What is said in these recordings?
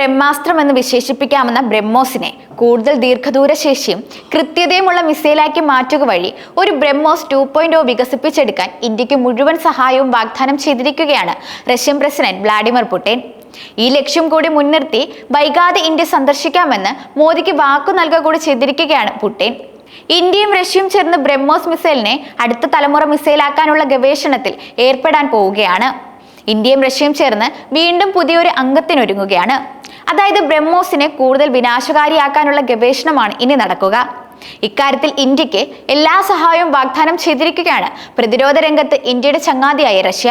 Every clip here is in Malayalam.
ബ്രഹ്മാസ്ത്രം എന്ന് വിശേഷിപ്പിക്കാമെന്ന ബ്രഹ്മോസിനെ കൂടുതൽ ദീർഘദൂര ശേഷിയും കൃത്യതയുമുള്ള മിസൈലാക്കി മാറ്റുക വഴി ഒരു ബ്രഹ്മോസ് ടു പോയിന്റ് ഒ വികസിപ്പിച്ചെടുക്കാൻ ഇന്ത്യയ്ക്ക് മുഴുവൻ സഹായവും വാഗ്ദാനം ചെയ്തിരിക്കുകയാണ് റഷ്യൻ പ്രസിഡന്റ് വ്ളാഡിമിർ പുടിൻ. ഈ ലക്ഷ്യം കൂടി മുൻനിർത്തി വൈകാതെ ഇന്ത്യ സന്ദർശിക്കാമെന്ന് മോദിക്ക് വാക്കു നൽകുക കൂടി ചെയ്തിരിക്കുകയാണ് പുടിൻ. ഇന്ത്യയും റഷ്യയും ചേർന്ന് ബ്രഹ്മോസ് മിസൈലിനെ അടുത്ത തലമുറ മിസൈലാക്കാനുള്ള ഗവേഷണത്തിൽ ഏർപ്പെടാൻ പോവുകയാണ്. ഇന്ത്യയും റഷ്യയും ചേർന്ന് വീണ്ടും പുതിയൊരു അംഗത്തിനൊരുങ്ങുകയാണ്. അതായത് ബ്രഹ്മോസിനെ കൂടുതൽ വിനാശകാരിയാക്കാനുള്ള ഗവേഷണമാണ് ഇനി നടക്കുക. ഇക്കാര്യത്തിൽ ഇന്ത്യയ്ക്ക് എല്ലാ സഹായവും വാഗ്ദാനം ചെയ്തിരിക്കുകയാണ് പ്രതിരോധ രംഗത്ത് ഇന്ത്യയുടെ ചങ്ങാതിയായ റഷ്യ.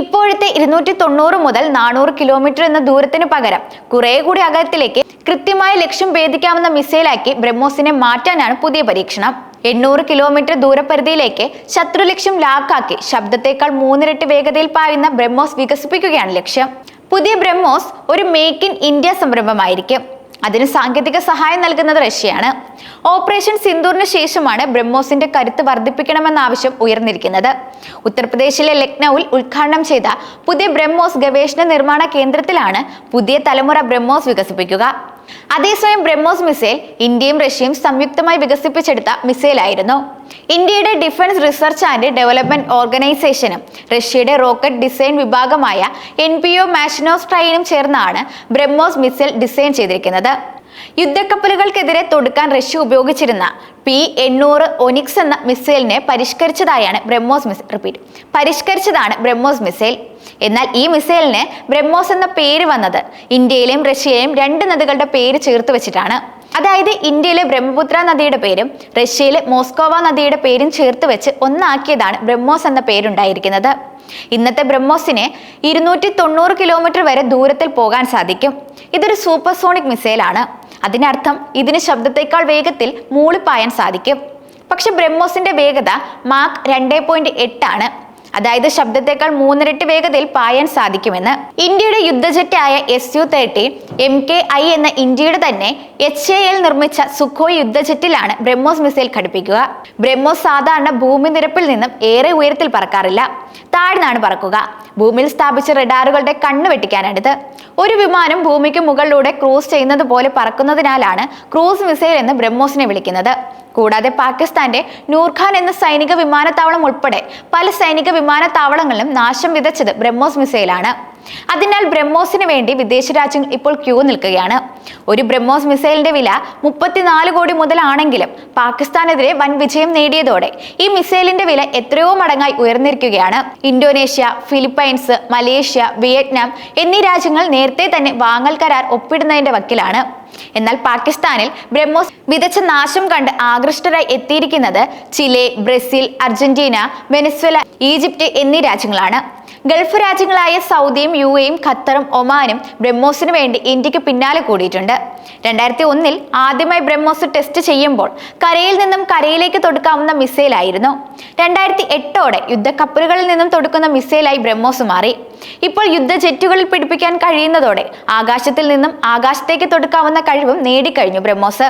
ഇപ്പോഴത്തെ ഇരുന്നൂറ്റി തൊണ്ണൂറ് മുതൽ നാനൂറ് കിലോമീറ്റർ എന്ന ദൂരത്തിന് പകരം കുറെ കൂടി അകലത്തിലേക്ക് കൃത്യമായ ലക്ഷ്യം ഭേദിക്കാവുന്ന മിസൈലാക്കി ബ്രഹ്മോസിനെ മാറ്റാനാണ് പുതിയ പരീക്ഷണം. എണ്ണൂറ് കിലോമീറ്റർ ദൂരപരിധിയിലേക്ക് ശത്രു ലക്ഷ്യം ലാക്കാക്കി ശബ്ദത്തേക്കാൾ മൂന്നിരട്ടി വേഗതയിൽ പായുന്ന ബ്രഹ്മോസ് വികസിപ്പിക്കുകയാണ് ലക്ഷ്യം. പുതിയ ബ്രഹ്മോസ് ഒരു മേക്ക് ഇൻ ഇന്ത്യ സംരംഭമായിരിക്കും. അതിന് സാങ്കേതിക സഹായം നൽകുന്നത് റഷ്യയാണ്. ഓപ്പറേഷൻ സിന്ദൂറിന് ശേഷമാണ് ബ്രഹ്മോസിന്റെ കരുത്ത് വർദ്ധിപ്പിക്കണമെന്ന ആവശ്യം ഉയർന്നിരിക്കുന്നത്. ഉത്തർപ്രദേശിലെ ലക്നൌവിൽ ഉദ്ഘാടനം ചെയ്ത പുതിയ ബ്രഹ്മോസ് ഗവേഷണ നിർമ്മാണ കേന്ദ്രത്തിലാണ് പുതിയ തലമുറ ബ്രഹ്മോസ് വികസിപ്പിക്കുക. അതേസമയം ബ്രഹ്മോസ് മിസൈൽ ഇന്ത്യയും റഷ്യയും സംയുക്തമായി വികസിപ്പിച്ചെടുത്ത മിസൈലായിരുന്നു. ഇന്ത്യയുടെ ഡിഫൻസ് റിസർച്ച് ആൻഡ് ഡെവലപ്മെന്റ് ഓർഗനൈസേഷനും റഷ്യയുടെ റോക്കറ്റ് ഡിസൈൻ വിഭാഗമായ എൻ പി ഒ മാഷിനോസ്ട്രൈനും ചേർന്നാണ് ബ്രഹ്മോസ് മിസൈൽ ഡിസൈൻ ചെയ്തിരിക്കുന്നത്. യുദ്ധക്കപ്പലുകൾക്കെതിരെ തൊടുക്കാൻ റഷ്യ ഉപയോഗിച്ചിരുന്ന പി എണ്ണൂറ് ഒനിക്സ് എന്ന മിസൈലിനെ പരിഷ്കരിച്ചതായാണ് ബ്രഹ്മോസ് മിസ് റിപ്പീറ്റ് പരിഷ്കരിച്ചതാണ് ബ്രഹ്മോസ് മിസൈൽ. എന്നാൽ ഈ മിസൈലിന് ബ്രഹ്മോസ് എന്ന പേര് വന്നത് ഇന്ത്യയിലെയും റഷ്യയിലെയും രണ്ട് നദികളുടെ പേര് ചേർത്ത് വെച്ചിട്ടാണ്. അതായത് ഇന്ത്യയിലെ ബ്രഹ്മപുത്ര നദിയുടെ പേരും റഷ്യയിലെ മോസ്കോവ നദിയുടെ പേരും ചേർത്ത് വെച്ച് ഒന്നാക്കിയതാണ് ബ്രഹ്മോസ് എന്ന പേരുണ്ടായിരിക്കുന്നത്. ഇന്നത്തെ ബ്രഹ്മോസിന് ഇരുന്നൂറ്റി തൊണ്ണൂറ് കിലോമീറ്റർ വരെ ദൂരത്തിൽ പോകാൻ സാധിക്കും. ഇതൊരു സൂപ്പർസോണിക് മിസൈലാണ്. അതിനർത്ഥം ഇതിന് ശബ്ദത്തേക്കാൾ വേഗത്തിൽ മൂളിപ്പായാൻ സാധിക്കും. പക്ഷെ ബ്രഹ്മോസിന്റെ വേഗത മാർക്ക് രണ്ടേ പോയിന്റ് എട്ടാണ് അതായത് ശബ്ദത്തെക്കാൾ മൂന്നിരട്ടി വേഗതയിൽ പായാൻ സാധിക്കുമെന്ന്. ഇന്ത്യയുടെ യുദ്ധജെറ്റായ S U thirty M K I എന്ന ഇന്ത്യയുടെ തന്നെ എച്ച് എ എൽ നിർമ്മിച്ച സുഖോയ് യുദ്ധജെറ്റിലാണ് ബ്രഹ്മോസ് മിസൈൽ ഘടിപ്പിക്കുക. ബ്രഹ്മോസ് സാധാരണ ഭൂമിനിരപ്പിൽ നിന്നും ഏറെ ഉയരത്തിൽ പറക്കാറില്ല. താഴ്ന്നാണ് പറക്കുക. ഭൂമിയിൽ സ്ഥാപിച്ച റഡാറുകളുടെ കണ്ണ് വെട്ടിക്കാനാണിത്. ഒരു വിമാനം ഭൂമിക്ക് മുകളിലൂടെ ക്രൂസ് ചെയ്യുന്നത് പോലെ പറക്കുന്നതിനാലാണ് ക്രൂസ് മിസൈൽ എന്ന് ബ്രഹ്മോസിനെ വിളിക്കുന്നത്. കൂടാതെ പാകിസ്ഥാന്റെ നൂർഖാൻ എന്ന സൈനിക വിമാനത്താവളം ഉൾപ്പെടെ പല സൈനിക വിമാനത്താവളങ്ങളിലും നാശം വിതച്ചത് ബ്രഹ്മോസ് മിസൈലാണ്. അതിനാൽ ബ്രഹ്മോസിന് വേണ്ടി വിദേശ രാജ്യങ്ങൾ ഇപ്പോൾ ക്യൂ നിൽക്കുകയാണ്. ഒരു ബ്രഹ്മോസ് മിസൈലിന്റെ വില മുപ്പത്തിനാല് കോടി മുതലാണെങ്കിലും പാകിസ്ഥാനെതിരെ വൻ വിജയം നേടിയതോടെ ഈ മിസൈലിന്റെ വില എത്രയോ മടങ്ങായി ഉയർന്നിരിക്കുകയാണ്. ഇന്തോനേഷ്യ ഫിലിപ്പൈൻസ് മലേഷ്യ വിയറ്റ്നാം എന്നീ രാജ്യങ്ങൾ നേരത്തെ തന്നെ വാങ്ങൽ കരാർ ഒപ്പിടുന്നതിന്റെ വക്കിലാണ്. എന്നാൽ പാകിസ്ഥാനിൽ ബ്രഹ്മോസ് വിതച്ച നാശം കണ്ട് ആകൃഷ്ടരായി എത്തിയിരിക്കുന്നത് Chile Brazil Argentina Venezuela Egypt എന്നീ രാജ്യങ്ങളാണ്. ഗൾഫ് രാജ്യങ്ങളായ സൗദിയും യു എയും ഖത്തറും ഒമാനും ബ്രഹ്മോസിന് വേണ്ടി ഇന്ത്യയ്ക്ക് പിന്നാലെ കൂടിയിട്ടുണ്ട്. രണ്ടായിരത്തി ഒന്നിൽ ആദ്യമായി ബ്രഹ്മോസ് ടെസ്റ്റ് ചെയ്യുമ്പോൾ കരയിൽ നിന്നും കരയിലേക്ക് തൊടുക്കാവുന്ന മിസൈലായിരുന്നു. രണ്ടായിരത്തി എട്ടോടെ യുദ്ധക്കപ്പലുകളിൽ നിന്നും തൊടുക്കുന്ന മിസൈലായി ബ്രഹ്മോസ് മാറി. ഇപ്പോൾ യുദ്ധ ജെറ്റുകളിൽ പിടിപ്പിക്കാൻ കഴിയുന്നതോടെ ആകാശത്തിൽ നിന്നും ആകാശത്തേക്ക് തൊടുക്കാവുന്ന കഴിവും നേടിക്കഴിഞ്ഞു ബ്രഹ്മോസ്.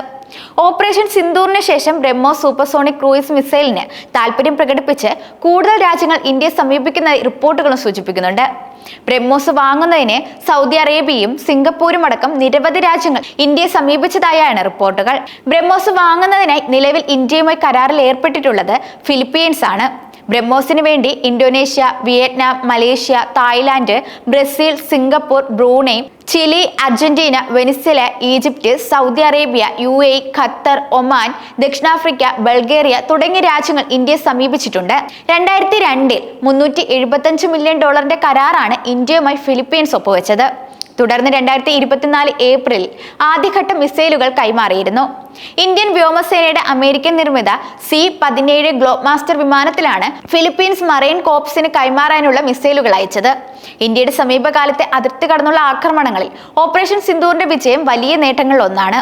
ഓപ്പറേഷൻ സിന്ദൂറിന് ശേഷം ബ്രഹ്മോസ് സൂപ്പർസോണിക് ക്രൂയിസ് മിസൈലിന് താല്പര്യം പ്രകടിപ്പിച്ച് കൂടുതൽ രാജ്യങ്ങൾ ഇന്ത്യയെ സമീപിക്കുന്ന റിപ്പോർട്ടുകളും സൂചിപ്പിക്കുന്നുണ്ട്. ബ്രഹ്മോസ് വാങ്ങുന്നതിന് സൗദി അറേബ്യയും സിംഗപ്പൂരും അടക്കം നിരവധി രാജ്യങ്ങൾ ഇന്ത്യയെ സമീപിച്ചതായാണ് റിപ്പോർട്ടുകൾ. ബ്രഹ്മോസ് വാങ്ങുന്നതിനായി നിലവിൽ ഇന്ത്യയുമായി കരാറിൽ ഏർപ്പെട്ടിട്ടുള്ളത് ഫിലിപ്പീൻസ് ആണ് ബ്രഹ്മോസിന് വേണ്ടി Indonesia Vietnam Malaysia Thailand Brazil Singapore Brunei Chile Argentina Venezuela Egypt Saudi Arabia U A Qatar Oman ദക്ഷിണാഫ്രിക്ക ബൾഗേറിയ തുടങ്ങിയ രാജ്യങ്ങൾ ഇന്ത്യയെ സമീപിച്ചിട്ടുണ്ട്. രണ്ടായിരത്തി രണ്ടിൽ മുന്നൂറ്റി എഴുപത്തഞ്ച് മില്യൺ ഡോളറിന്റെ കരാറാണ് ഇന്ത്യയുമായി ഫിലിപ്പീൻസ് ഒപ്പുവെച്ചത്. തുടർന്ന് രണ്ടായിരത്തി ഇരുപത്തിനാല് ഏപ്രിൽ ആദ്യഘട്ട മിസൈലുകൾ കൈമാറിയിരുന്നു. ഇന്ത്യൻ വ്യോമസേനയുടെ അമേരിക്കൻ നിർമ്മിത സി പതിനേഴ് ഗ്ലോബ് മാസ്റ്റർ വിമാനത്തിലാണ് ഫിലിപ്പീൻസ് മറൈൻ കോപ്സിന് കൈമാറാനുള്ള മിസൈലുകൾ അയച്ചത്. ഇന്ത്യയുടെ സമീപകാലത്തെ അതിർത്തി കടന്നുള്ള ആക്രമണങ്ങളിൽ ഓപ്പറേഷൻ സിന്ദൂറിന്റെ വിജയം വലിയ നേട്ടങ്ങളിൽ ഒന്നാണ്.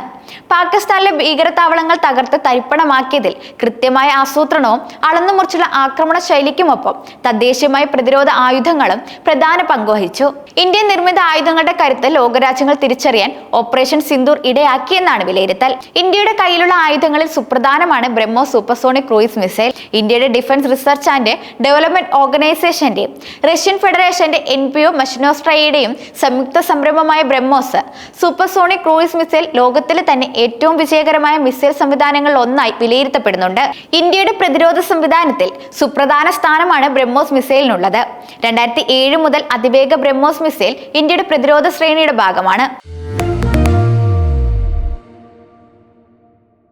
പാകിസ്ഥാനിലെ ഭീകരതാവളങ്ങൾ തകർത്ത് തരിപ്പണമാക്കിയതിൽ കൃത്യമായ ആസൂത്രണവും അളന്നുമുറിച്ചുള്ള ആക്രമണ ശൈലിക്കുമൊപ്പം തദ്ദേശീയമായ പ്രതിരോധ ആയുധങ്ങളും പ്രധാന പങ്കുവഹിച്ചു ഇന്ത്യൻ നിർമ്മിത ആയുധങ്ങളുടെ കരുത്ത് ലോകരാജ്യങ്ങൾ തിരിച്ചറിയാൻ ഓപ്പറേഷൻ സിന്ധൂർ ഇടയാക്കിയെന്നാണ് വിലയിരുത്തൽ. ഇന്ത്യയുടെ ഇന്ത്യയുടെ കയ്യിലുള്ള ആയുധങ്ങളിൽ സുപ്രധാനമാണ് ബ്രഹ്മോസ് സൂപ്പർസോണിക് ക്രൂയിസ് മിസൈൽ ഇന്ത്യയുടെ ഡിഫൻസ് റിസർച്ച് ആൻഡ് ഡെവലപ്മെന്റ് ഓർഗനൈസേഷന്റെയും റഷ്യൻ ഫെഡറേഷന്റെ എൻ പി ഒ മഷിനോസ്ട്രയുടെയും സംയുക്ത സംരംഭമായ ബ്രഹ്മോസ്. സൂപ്പർസോണിക് ക്രൂയിസ് മിസൈൽ ലോകത്തിലെ തന്നെ ഏറ്റവും വിജയകരമായ മിസൈൽ സംവിധാനങ്ങളിൽ ഒന്നായി വിലയിരുത്തപ്പെടുന്നുണ്ട്. ഇന്ത്യയുടെ പ്രതിരോധ സംവിധാനത്തിൽ സുപ്രധാന സ്ഥാനമാണ് ബ്രഹ്മോസ് മിസൈലിനുള്ളത്. രണ്ടായിരത്തി ഏഴ് മുതൽ അതിവേഗ ബ്രഹ്മോസ് മിസൈൽ ഇന്ത്യയുടെ പ്രതിരോധ ശ്രേണിയുടെ ഭാഗമാണ്.